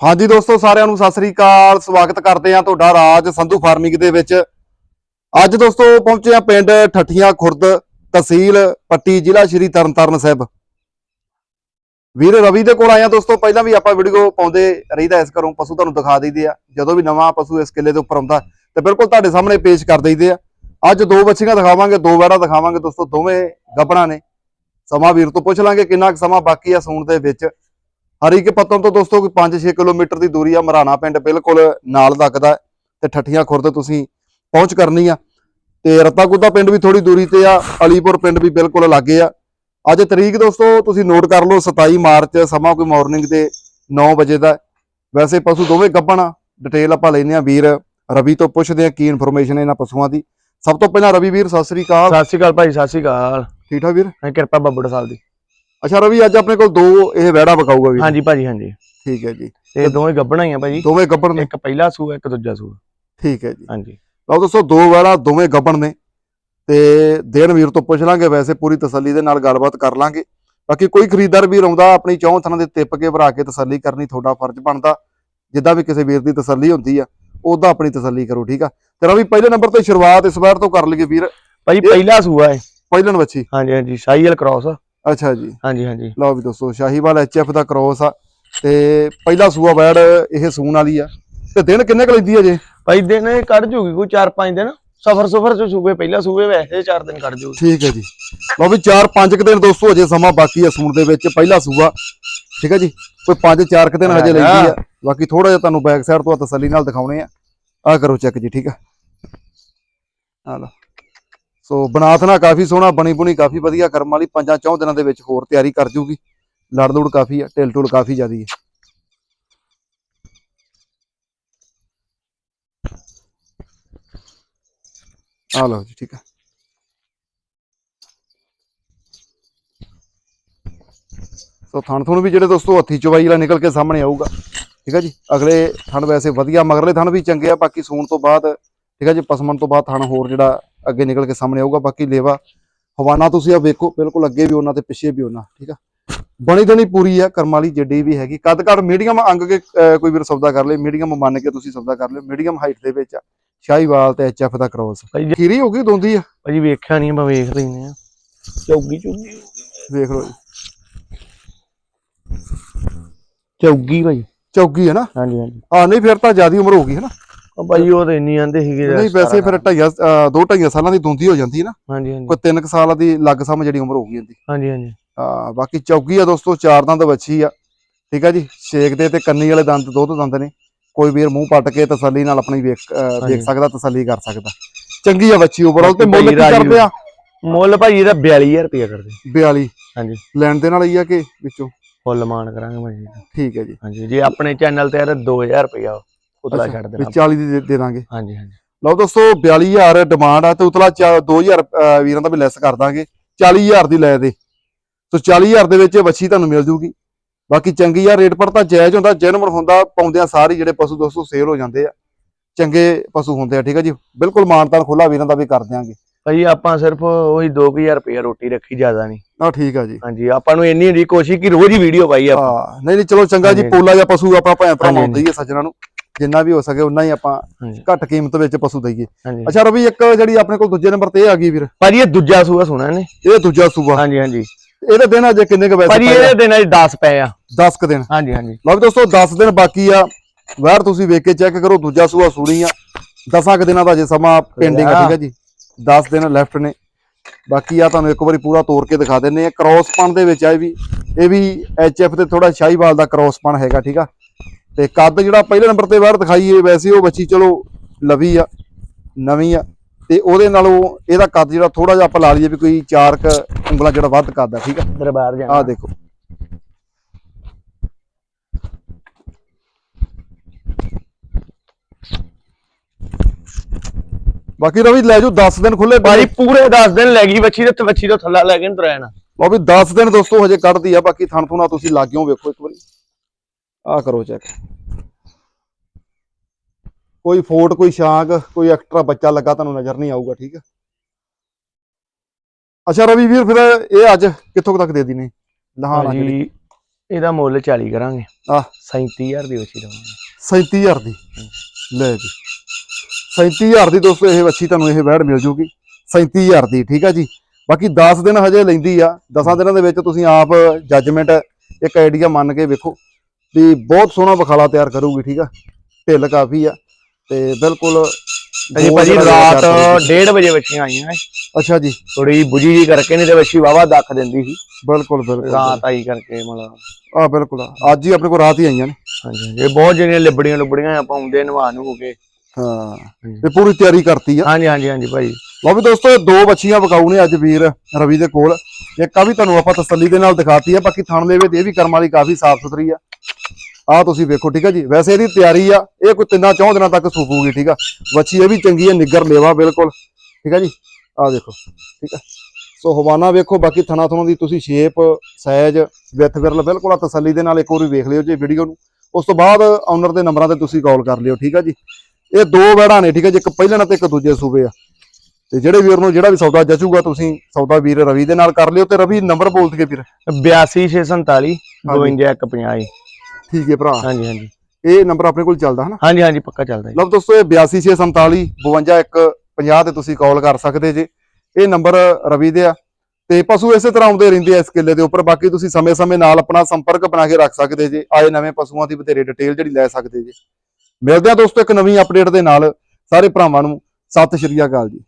ਹਾਂਜੀ ਦੋਸਤੋ, ਸਾਰਿਆਂ ਨੂੰ ਸਤਿ ਸ੍ਰੀ ਅਕਾਲ। ਸਵਾਗਤ ਕਰਦੇ ਹਾਂ ਤੁਹਾਡਾ ਰਾਜ ਸੰਧੂ ਫਾਰਮਿੰਗ ਦੇ ਵਿੱਚ। ਅੱਜ ਦੋਸਤੋ, ਪਹੁੰਚੇ ਆ ਪਿੰਡ ਠੱਠੀਆਂ ਖੁਰਦ ਤਹਿਸੀਲ ਪੱਟੀ, ਜ਼ਿਲ੍ਹਾ ਸ਼੍ਰੀ ਤਰਨਤਾਰਨ ਸਾਹਿਬ। ਵੀਰ, ਰਵੀ ਦੇ ਕੋਲ ਆਏ ਦੋਸਤੋ। ਪਹਿਲਾਂ ਵੀ ਆਪਾਂ ਵੀਡੀਓ ਪਾਉਂਦੇ ਰਹੀਦਾ, ਇਸ ਘਰੋਂ ਪਸ਼ੂ ਤੁਹਾਨੂੰ ਦਿਖਾ ਦਈਦੇ ਆ। ਜਦੋਂ ਵੀ ਨਵਾਂ ਪਸ਼ੂ ਇਸ ਕਿੱਲੇ ਦੇ ਉੱਪਰ ਆਉਂਦਾ, ਤੇ ਬਿਲਕੁਲ ਤੁਹਾਡੇ ਸਾਹਮਣੇ ਪੇਸ਼ ਕਰ ਦਈਦੇ ਆ। ਅੱਜ ਦੋ ਬੱਚੀਆਂ ਦਿਖਾਵਾਂਗੇ, ਦੋ ਵੈੜਾ ਦਿਖਾਵਾਂਗੇ ਦੋਸਤੋ, ਦੋਵੇਂ ਗੱਭਣਾ ਨੇ। ਸਮਾਂ ਵੀਰ ਤੋਂ ਪੁੱਛ ਲਾਂਗੇ ਕਿੰਨਾ ਕੁ ਸਮਾਂ ਬਾਕੀ ਆ ਸੂਣ ਦੇ ਵਿੱਚ। ਹਰੀਕੇ ਪੱਤਨ ਤੋਂ ਦੋਸਤੋ ਕੋਈ 5-6 ਕਿਲੋਮੀਟਰ ਦੀ ਦੂਰੀ ਆ ਮਰਾਣਾ ਪਿੰਡ ਬਿਲਕੁਲ ਨਾਲ ਲੱਗਦਾ ਤੇ ਠੱਠੀਆਂ ਖੁਰਦ ਤੁਸੀਂ ਪਹੁੰਚ ਕਰਨੀ ਆ। ਤੇ ਰਤਾਗੁੱਦਾ ਪਿੰਡ ਵੀ ਥੋੜੀ ਦੂਰੀ ਤੇ ਆ ਅਲੀਪੁਰ ਪਿੰਡ ਵੀ ਬਿਲਕੁਲ ਲਾਗੇ ਆ। ਅੱਜ ਤਰੀਕ ਦੋਸਤੋ ਤੁਸੀਂ ਨੋਟ ਕਰ ਲਓ 27 ਮਾਰਚ ਸਮਾਂ ਕੋਈ ਮਾਰਨਿੰਗ ਦੇ 9 ਵਜੇ ਦਾ। ਵੈਸੇ ਪਸ਼ੂ ਦੋਵੇਂ ਗੱਭਣ ਡਿਟੇਲ ਆਪਾਂ ਲੈਨੇ ਆ ਵੀਰ। ਰਵੀ ਤੋਂ ਪੁੱਛਦੇ ਆ ਕੀ ਇਨਫੋਰਮੇਸ਼ਨ ਇਹਨਾਂ ਪਸ਼ੂਆਂ ਦੀ। ਸਭ ਤੋਂ ਪਹਿਲਾਂ ਰਵੀ ਵੀਰ ਸਤਿ ਸ੍ਰੀ ਅਕਾਲ। ਸਤਿ ਸ਼੍ਰੀ ਅਕਾਲ ਭਾਈ ਸਤਿ ਸ਼੍ਰੀ ਅਕਾਲ। ਠੀਕ ਠਾਕ ਵੀਰ? ਮੈਂ ਕਿਰਪਾ ਬੱਬੜ ਸਾਹਿਬ ਦੀ। ਅੱਛਾ ਰਵੀ ਅੱਜ ਆਪਣੇ ਕੋਲ ਦੋ ਇਹ ਵੈੜਾ ਵਿਕਾਊਗਾ ਵੀਰ। ਹਾਂਜੀ ਭਾਜੀ ਹਾਂਜੀ। ਠੀਕ ਹੈ ਜੀ। ਤੇ ਦੋਵੇਂ ਗੱਬਣਾ ਹੀ ਆ ਭਾਜੀ। ਦੋਵੇਂ ਗੱਭਣ ਨੇ। ਇੱਕ ਪਹਿਲਾ ਸੂਆ ਇੱਕ ਦੂਜਾ ਸੂਆ। ਠੀਕ ਹੈ ਜੀ। ਹਾਂਜੀ। ਲਓ ਦੋਸਤੋ ਦੋ ਵੈੜਾ ਦੋਵੇਂ ਗੱਬਣ ਨੇ। ਤੇ ਦੇਣ ਵੀਰ ਤੋਂ ਪੁੱਛ ਲਾਂਗੇ ਵੈਸੇ ਪੂਰੀ ਤਸੱਲੀ ਦੇ ਨਾਲ ਗੱਲਬਾਤ ਕਰ ਲਾਂਗੇ। ਬਾਕੀ ਕੋਈ ਖਰੀਦਦਾਰ ਵੀਰ ਆਉਂਦਾ ਆਪਣੀ ਚੌਂ ਥਾਂ ਦੇ ਟਿੱਪ ਕੇ ਭਰਾ ਕੇ ਤਸੱਲੀ ਕਰਨੀ ਤੁਹਾਡਾ ਫਰਜ਼ ਬਣਦਾ। ਜਿੱਦਾਂ ਵੀ ਕਿਸੇ ਵੀਰ ਦੀ ਤਸੱਲੀ ਹੁੰਦੀ ਆ ਉਹਦਾ ਆਪਣੀ ਤਸੱਲੀ ਕਰੋ ਠੀਕ ਆ? ਤੇ ਰਵੀ ਪਹਿਲੇ ਨੰਬਰ ਤੇ ਸ਼ੁਰੂਆਤ ਇਸ ਵਾਰ ਤੋਂ ਕਰ ਲਈਏ ਵੀਰ। ਭਾਜੀ ਪਹਿਲਾ ਸੂਆ ਹੈ ਪਹਿਲਣ ਬੱਚੀ ਹਾਂਜੀ ਹਾਂਜੀ ਸਾਈਐਲ ਕ੍ਰਾਸ ਅੱਛਾ ਜੀ। ਹਾਂਜੀ ਹਾਂਜੀ। ਲਓ ਵੀ ਦੋਸਤੋ ਸ਼ਾਹੀਵਾਲ ਐਚਐਫ ਦਾ ਕ੍ਰੋਸ ਆ ਤੇ ਪਹਿਲਾ ਸੂਆ ਵੈੜ ਇਹ ਸੂਣ ਵਾਲੀ ਆ। ਤੇ ਦਿਨ ਕਿੰਨੇ ਕੁ ਲੈਂਦੀ ਆ ਜੇ? ਭਾਈ ਦਿਨ ਇਹ ਕੱਢ ਜੂਗੀ ਕੋਈ 4-5 ਦਿਨ। ਸਫਰ ਸਫਰ ਚ ਸੂਬੇ ਪਹਿਲਾ ਸੂਬੇ ਵੈਸੇ 4 ਦਿਨ ਕੱਢ ਜੂਗੀ। ਠੀਕ ਹੈ ਜੀ। ਲਓ ਵੀ 4-5 ਕੁ ਦਿਨ ਦੋਸਤੋ ਅਜੇ ਸਮਾਂ ਬਾਕੀ ਆ ਸੂਣ ਦੇ ਵਿੱਚ ਪਹਿਲਾ ਸੂਆ। ਠੀਕ ਹੈ ਜੀ। ਕੋਈ 5-4 ਕੁ ਦਿਨ ਹਜੇ ਲੈਂਦੀ ਆ। ਬਾਕੀ ਥੋੜਾ ਜਿਹਾ ਤੁਹਾਨੂੰ ਬੈਕ ਸਾਈਡ ਤੋਂ ਤਸੱਲੀ ਨਾਲ ਦਿਖਾਉਣੇ ਆ। ਆ ਕਰੋ ਚੈੱਕ ਜੀ ਠੀਕ ਆ। ਆ ਲਓ। ਸੋ ਬਨਾਥਨਾ ਕਾਫੀ ਸੋਹਣਾ, ਬਣੀ ਬੁਣੀ ਕਾਫੀ ਵਧੀਆ ਕਰਮ ਵਾਲੀ, ਪੰਜਾਂ ਚੌਂ ਦਿਨਾਂ ਦੇ ਵਿੱਚ ਹੋਰ ਤਿਆਰੀ ਕਰ ਜੂਗੀ। ਲੜ ਲੁੜ ਕਾਫੀ ਆ, ਢਿਲ ਢੁਲ ਕਾਫੀ ਜ਼ਿਆਦੀ ਹੈ ਆ ਲਓ ਜੀ, ਠੀਕ ਆ। ਸੋ ਥਣ ਥਣ ਵੀ ਜਿਹੜੇ ਦੋਸਤੋ ਹੱਥੀ ਚਵਾਈ ਵਾਲਾ ਨਿਕਲ ਕੇ ਸਾਹਮਣੇ ਆਊਗਾ, ਠੀਕ ਹੈ ਜੀ? ਅਗਲੇ ਥਣ ਵੈਸੇ ਵਧੀਆ, ਮਗਰਲੇ ਥਣ ਵੀ ਚੰਗੇ ਆ, ਬਾਕੀ ਸੂਣ ਤੋਂ ਬਾਅਦ, ਠੀਕ ਹੈ ਜੀ? ਪਸਮਣ ਤੋਂ ਬਾਅਦ ਥਣ ਹੋਰ ਜਿਹੜਾ ਅੱਗੇ ਨਿਕਲ ਕੇ ਸਾਹਮਣੇ ਆਊਗਾ ਬਾਕੀ ਲੇਵਾ ਹਵਾਨਾ ਤੁਸੀਂ ਆ ਵੇਖੋ ਬਿਲਕੁਲ ਅੱਗੇ ਵੀ ਉਹਨਾਂ ਤੇ ਪਿੱਛੇ ਵੀ ਉਹਨਾਂ ਠੀਕ ਆ? ਬਣੀ ਦਣੀ ਪੂਰੀ ਆ ਕਰਮ ਵਾਲੀ ਜੱਡੀ ਵੀ ਹੈਗੀ ਕੱਦ ਕੱਦ ਮੀਡੀਅਮ ਅੰਗ ਕੇ ਕੋਈ ਵੀਰ ਸੌਦਾ ਕਰ ਲੇ ਮੀਡੀਅਮ ਮੰਨ ਕੇ ਤੁਸੀਂ ਸੌਦਾ ਕਰ ਲਿਓ ਮੀਡੀਅਮ ਹਾਈਟ ਦੇ ਵਿੱਚ ਆ ਸ਼ਾਹੀਵਾਲ ਤੇ ਐਚਐਫ ਦਾ ਕ੍ਰੋਸ ਖੀਰੀ ਹੋ ਗਈ ਦੋਂਦੀ ਆ? ਭਾਜੀ ਵੇਖਿਆ ਨਹੀਂ ਆਪਾਂ ਵੇਖ ਲੈਨੇ ਆ। ਚੌਗੀ ਚੌਗੀ। ਵੇਖ ਲਓ ਜੀ। ਚੌਗੀ ਭਾਈ। ਚੌਗੀ ਹੈ ਨਾ? ਹਾਂਜੀ ਹਾਂਜੀ। ਆ ਨਹੀਂ ਫਿਰ ਤਾਂ ਜ਼ਿਆਦੀ ਉਮਰ ਹੋ ਗਈ ਹੈ ਨਾ? ਉਹ ਭਾਜੀ ਉਹ ਤੇ ਇੰਨੀ ਆਂਦੇ ਸੀਗੇ ਨਹੀਂ ਵੈਸੇ ਫਿਰ ਢਾਈਆ ਦੋ ਢਾਈਆ ਸਾਲਾਂ ਦੀ ਦੋਂਦੀ ਹੋ ਜਾਂਦੀ ਹੈ ਨਾ। ਹਾਂਜੀ ਹਾਂਜੀ। ਕੋਈ 3 ਸਾਲਾਂ ਦੀ ਲੱਗ ਸਮ ਜਿਹੜੀ ਉਮਰ ਹੋ ਗਈ ਇਹਦੀ ਹਾਂਜੀ ਹਾਂਜੀ। ਆ ਬਾਕੀ ਚੌਗੀ ਆ ਦੋਸਤੋ ਚਾਰ ਦੰਦ ਵੱਛੀ ਆ। ਠੀਕ ਆ ਜੀ? ਛੇਕ ਦੇ ਤੇ ਕੰਨੀ ਵਾਲੇ ਦੰਦ ਦੋ ਦੋ ਦੰਦ ਨੇ। ਕੋਈ ਵੀਰ ਮੂੰਹ ਪੱਟ ਕੇ ਤਸੱਲੀ ਨਾਲ ਆਪਣੀ ਵੇਖ। ਦੇਖ ਸਕਦਾ ਤਸੱਲੀ ਕਰ ਸਕਦਾ। ਚੰਗੀ ਆ ਵੱਛੀ ਓਵਰਆਲ ਤੇ ਮੁੱਲ ਕੀ ਭਾਈ ਕਰਦੇ ਆ? ਮੁੱਲ ਭਾਜੀ ਇਹਦਾ 42000 ਰੁਪਏ ਕਰਦੇ। 42 ਹਾਂਜੀ। ਲੈਣ ਦੇ ਨਾਲ ਹੀ ਆ ਕਿ ਵਿੱਚੋਂ? ਫੁੱਲ ਮਾਨ ਕਰਾਂਗੇ ਭਾਜੀ ਠੀਕ ਹੈ ਜੀ। ਹਾਂਜੀ ਜੇ ਆਪਣੇ ਚੈਨਲ ਤੇ ਆ ਤਾਂ 2000 ਰੁਪਇਆ ਉਤਲਾ ਛੱਡ ਦੇਣਾ। 40 ਦੀ ਦੇ- ਦੇ ਦਾਂਗੇ। ਹਾਂਜੀ ਹਾਂਜੀ। ਲਓ ਦੋਸਤੋ 42000 ਡਿਮਾਂਡ ਆ ਤੇ ਉਤਲਾ 2000 ਅਹ, ਵੀਰਾਂ ਦਾ ਵੀ ਲੈਸ ਕਰ ਦਾਂਗੇ। 40000 ਦੀ ਲੈ ਦੇ। ਸੋ 40000 ਦੇ ਵਿੱਚ ਵੱਛੀ ਤੁਹਾਨੂੰ ਮਿਲ ਜੂਗੀ। ਬਾਕੀ ਚੰਗੀ ਆ ਰੇਟ ਪਰ ਤਾਂ ਜਾਇਜ਼ ਹੁੰਦਾ ਜੈਨੂਅਨ ਹੁੰਦਾ ਪਾਉਂਦਿਆਂ ਸਾਰੇ ਜਿਹੜੇ ਪਸ਼ੂ ਦੋਸਤੋ ਸੇਲ ਹੋ ਜਾਂਦੇ ਆ। ਚੰਗੇ ਪਸ਼ੂ ਹੁੰਦੇ ਆ ਠੀਕ ਆ ਜੀ? ਬਿਲਕੁਲ ਮਾਨਤਾਨ ਖੁੱਲਾ ਵੀਰਾਂ ਦਾ ਵੀ ਕਰ ਦਿਆਂਗੇ। ਭਾਜੀ ਆਪਾਂ ਸਿਰਫ ਉਹੀ 2000 ਰੁਪਇਆ ਰੋਟੀ ਰੱਖੀ ਜ਼ਿਆਦਾ ਨਹੀਂ। ਆ ਠੀਕ ਆ ਜੀ। ਹਾਂਜੀ ਆਪਾਂ ਨੂੰ ਇੰਨੀ ਹੁੰਦੀ ਕੋਸ਼ਿਸ਼ ਕਿ ਰੋਜ਼ ਹੀ ਵੀਡੀਓ ਪਾਈ ਆਪਾਂ। ਹਾਂ ਨਹੀਂ ਨਹੀਂ ਚਲੋ ਚੰਗਾ ਜੀ। ਪੋਲਾ ਜਾਂ ਪਸ਼ੂ ਆਪਾਂ ਭੈਣ ਭਰਾ ਹੀ ਆ ਸੱਜਣਾ ਨੂੰ। ਜਿੰਨਾ ਵੀ ਹੋ ਸਕੇ ਉਨਾ ਹੀ ਆਪਾਂ ਹਾਂਜੀ। ਘੱਟ ਕੀਮਤ ਵਿੱਚ ਪਸ਼ੂ ਦਈਏ। ਹਾਂਜੀ। ਅੱਛਾ ਰਵੀ ਇੱਕ ਜਿਹੜੀ ਆਪਣੇ ਕੋਲ ਦੂਜੇ ਨੰਬਰ ਤੇ ਇਹ ਆ ਗਈ ਵੀਰ। ਭਾਜੀ ਇਹ ਦੂਜਾ ਸੂਆ ਸੁਣਾ ਨੇ ਇਹ ਦੂਜਾ ਸੂਬਾ ਹਾਂਜੀ ਹਾਂਜੀ। ਇਹਦੇ ਦਿਨ ਅਜੇ ਕਿੰਨੇ ਕ ਵੈਸੇ ਭਾਜੀ ਇਹਦੇ ਦਿਨ 10 ਪਏ ਆ। 10 ਕ ਦਿਨ। ਹਾਂਜੀ ਹਾਂਜੀ। ਲਓ ਵੀ ਦੋਸਤੋ 10 ਦਿਨ ਬਾਕੀ ਆ। ਵਾਰ ਤੁਸੀਂ ਵੇਖ ਕੇ ਚੈੱਕ ਕਰੋ ਦੂਜਾ ਸੂਆ ਸੂਣੀ ਆ। 10 ਕ ਦਿਨਾਂ ਦਾ ਜੇ ਸਮਾਂ ਪੈਂਡਿੰਗ ਆ ਠੀਕ ਹੈ ਜੀ। 10 ਦਿਨ ਲੈਫਟ ਨੇ। ਬਾਕੀ ਆ ਤੁਹਾਨੂੰ ਇੱਕ ਵਾਰੀ ਪੂਰਾ ਤੋੜ ਕੇ ਦਿਖਾ ਦਿੰਨੇ ਆ। ਕ੍ਰੋਸ ਪਣ ਦੇ ਵਿੱਚ ਆ ਇਹ ਵੀ। ਇਹ ਵੀ ਐਚਐਫ ਤੇ ਥੋੜਾ ਸ਼ਾਹੀਵਾਲ ਦਾ ਕ੍ਰੋਸ ਪਣ ਹੈਗਾ ਠੀਕ ਆ। ਤੇ ਕੱਦ ਜਿਹੜਾ ਪਹਿਲੇ ਨੰਬਰ ਤੇ ਵਾਰ ਦਿਖਾਈਏ ਵੈਸੇ ਉਹ ਬੱਚੀ ਚਲੋ ਲਵੀ ਆ ਨਵੀਂ ਆ ਤੇ ਉਹਦੇ ਨਾਲੋਂ ਇਹਦਾ ਕੱਦ ਜਿਹੜਾ ਥੋੜਾ ਜਿਹਾ ਆਪਾਂ ਲਾ ਲਈਏ ਵੀ ਕੋਈ 4 ਕ ਉਂਗਲਾਂ ਜਿਹੜਾ ਵੱਧ ਕੱਦ ਆ ਠੀਕ ਆ? ਦਰਬਾਰ ਜਾਣਾ। ਆਹ ਦੇਖੋ। ਬਾਕੀ ਰਵੀ ਲੈ ਜਾਓ 10 ਦਿਨ ਖੁੱਲੇ ਭਾਜੀ ਪੂਰੇ 10 ਦਿਨ ਲੈ ਗਈ ਬੱਚੀ ਤੇ ਬੱਚੀ ਤੋਂ ਥੱਲਾ ਲੈ ਕੇ ਨੀ ਤੁਰਿਆ ਨਾ ਉਹ ਵੀ 10 ਦਿਨ ਦੋਸਤੋ ਹਜੇ ਕੱਢਦੀ ਆ ਬਾਕੀ ਥਣ ਥੁਣਾ ਤੁਸੀਂ ਲਾਗਿਓ ਵੇਖੋ ਇੱਕ ਵਾਰੀ। ਆਹ ਕਰੋ ਚੈੱਕ ਕੋਈ ਫੋਟ ਕੋਈ ਸ਼ਾਂਕ ਕੋਈ ਐਕਸਟਰਾ ਬੱਚਾ ਲੱਗਾ ਤੁਹਾਨੂੰ ਨਜ਼ਰ ਨਹੀਂ ਆਊਗਾ ਠੀਕ ਹੈ? ਅੱਛਾ ਰਵੀ ਵੀਰ ਫਿਰ ਇਹ ਅੱਜ ਕਿੱਥੋਂ ਤੱਕ ਦੇ ਦੀ ਨੇ ਲਹਾਣਾ ਜਿਹੜੀ ਇਹਦਾ ਮੁੱਲ 40 ਕਰਾਂਗੇ। ਆਹ। 37000 ਦੀ ਵੱਛੀ ਦਵਾਂਗੇ 37000 ਦੀ? ਲੈ ਜੀ। 37000 ਦੀ ਦੋਸਤੋ ਇਹ ਵੱਛੀ ਤੁਹਾਨੂੰ ਇਹ ਵੈੜ ਮਿਲ ਜੂਗੀ। 37000 ਦੀ ਠੀਕ ਆ ਜੀ? ਬਾਕੀ 10 ਦਿਨ ਹਜੇ ਲੈਂਦੀ ਆ। 10 ਦਿਨਾਂ ਦੇ ਵਿੱਚ ਤੁਸੀਂ ਆਪ ਜੱਜਮੈਂਟ ਇੱਕ ਆਈਡੀਆ ਮੰਨ ਕੇ ਵੇਖੋ। ਵੀ ਬਹੁਤ ਸੋਹਣਾ ਬਖਾਲਾ ਤਿਆਰ ਕਰੂਗੀ ਠੀਕ ਆ? ਢਿੱਲ ਕਾਫੀ ਆ ਤੇ ਬਿਲਕੁਲ ਅਜੀ ਭਾਜੀ ਰਾਤ ਤਿਆਰ ਕਰੂਗੀ। 1:30 ਵਜੇ ਵੱਛੀਆਂ ਆਈਆਂ ਅੱਛਾ ਜੀ। ਥੋੜੀ ਬੁਝੀ ਜੀ ਕਰਕੇ ਨਹੀਂ ਤੇ ਵੱਛੀ ਵਾਵਾ ਦੱਖ ਦਿੰਦੀ ਸੀ। ਬਿਲਕੁਲ ਬਿਲਕੁਲ ਰਾਤ ਆਈ ਕਰਕੇ ਮਤਲਬ। ਆ ਬਿਲਕੁਲ। ਅੱਜ ਹੀ ਆਪਣੇ ਕੋਲ ਰਾਤ ਹੀ ਆਈਆਂ ਨੇ। ਹਾਂਜੀ। ਇਹ ਬਹੁਤ ਜਿਹੜੀਆਂ ਲਿਬੜੀਆਂ ਲੁਬੜੀਆਂ ਆਪਾਂ ਆਉਂਦੇ ਨਵਾ ਨੂੰ ਹੋ ਕੇ। ਹਾਂ। ਤੇ ਪੂਰੀ ਤਿਆਰੀ ਕਰਤੀ ਆ। ਹਾਂਜੀ ਹਾਂਜੀ ਹਾਂਜੀ ਭਾਜੀ। ਲਓ ਵੀ ਦੋਸਤੋ, ਇਹ ਦੋ ਬੱਚੀਆਂ ਵਿਕਾਊ ਨੇ ਅੱਜ ਵੀਰ ਰਵੀ ਦੇ ਕੋਲ। ਇੱਕ ਆ ਵੀ ਤੁਹਾਨੂੰ ਆਪਾਂ ਤਸੱਲੀ ਦੇ ਨਾਲ ਦਿਖਾਤੀ ਆ, ਬਾਕੀ ਥਣ ਦੇ ਵਿੱਚ ਇਹ ਵੀ ਕਰਮ ਵਾਲੀ ਕਾਫੀ ਸਾਫ਼ ਸੁਥਰੀ ਆ। ਆ ਤੁਸੀਂ ਵੇਖੋ, ਠੀਕ ਆ ਜੀ? ਵੈਸੇ ਇਹਦੀ ਤਿਆਰੀ ਆ, ਇਹ ਕੋਈ ਤਿੰਨਾਂ ਚੌਂ ਦਿਨਾਂ ਤੱਕ ਸੂਪੂਗੀ, ਠੀਕ ਆ? ਬੱਚੀ ਇਹ ਵੀ ਚੰਗੀ ਆ ਨਿੱਗਰ ਲੇਵਾ ਬਿਲਕੁਲ, ਠੀਕ ਆ ਜੀ? ਆ ਦੇਖੋ ਠੀਕ ਆ? ਸੋ ਹਵਾਨਾ ਵੇਖੋ, ਬਾਕੀ ਥਣਾ ਥਣਾ ਦੀ ਤੁਸੀਂ ਸ਼ੇਪ ਸਾਈਜ਼ ਵਿੱਥ ਵਿਰਲ ਬਿਲਕੁਲ ਆ ਤਸੱਲੀ ਦੇ ਨਾਲ ਇੱਕ ਵਾਰੀ ਵੇਖ ਲਿਓ ਜੀ ਵੀਡੀਓ ਨੂੰ। ਉਸ ਤੋਂ ਬਾਅਦ ਓਨਰ ਦੇ ਨੰਬਰਾਂ ਤੇ ਤੁਸੀਂ ਕਾਲ ਕਰ ਲਿਓ, ਠੀਕ ਆ ਜੀ? ਇਹ ਦੋ ਵੈੜਾਂ ਨੇ, ਠੀਕ ਆ ਜੀ? ਇੱਕ ਪਹਿਲਾਂ ਤੇ ਇੱਕ ਦੂਜੇ ਸੂਬੇ ਆ। ਤੇ ਜਿਹੜੇ ਵੀਰ ਨੂੰ ਜਿਹੜਾ ਵੀ ਸੌਦਾ ਜਚੂਗਾ ਤੁਸੀਂ ਸੌਦਾ ਵੀਰ ਰਵੀ ਦੇ ਨਾਲ ਕਰ ਲਿਓ ਤੇ ਰਵੀ ਨੰਬਰ ਬੋਲ ਦਈਏ ਵੀਰ। 82647 5150 ਠੀਕ ਹੈ ਭਰਾ। ਹਾਂਜੀ ਹਾਂਜੀ। ਇਹ ਨੰਬਰ ਆਪਣੇ ਕੋਲ ਚੱਲਦਾ ਹਨਾ? ਹਾਂਜੀ ਹਾਂਜੀ ਪੱਕਾ ਚੱਲਦਾ ਜੀ। ਲਓ ਦੋਸਤੋ ਇਹ 82647 52150 ਤੇ ਤੁਸੀਂ ਕਾਲ ਕਰ ਸਕਦੇ ਜੇ। ਇਹ ਨੰਬਰ ਰਵੀ ਦੇ ਆ। ਤੇ ਪਸ਼ੂ ਇਸੇ ਤਰ੍ਹਾਂ ਆਉਂਦੇ ਰਹਿੰਦੇ ਆ ਇਸ ਕਿੱਲੇ ਦੇ ਉੱਪਰ। ਬਾਕੀ ਤੁਸੀਂ ਸਮੇਂ-ਸਮੇਂ ਨਾਲ ਆਪਣਾ ਸੰਪਰਕ ਬਣਾ ਕੇ ਰੱਖ ਸਕਦੇ ਜੇ। ਆਏ ਨਵੇਂ ਪਸ਼ੂਆਂ ਦੀ ਬਥੇਰੇ ਡਿਟੇਲ ਜਿਹੜੀ ਲੈ ਸਕਦੇ ਜੇ। ਮਿਲਦੇ ਆ ਦੋਸਤੋ ਇੱਕ ਨਵੀਂ ਅਪਡੇਟ ਦੇ ਨਾਲ। ਸਾਰੇ ਭਰਾਵਾਂ ਨੂੰ ਸਤਿ ਸ਼੍ਰੀ ਅਕਾਲ ਜੀ।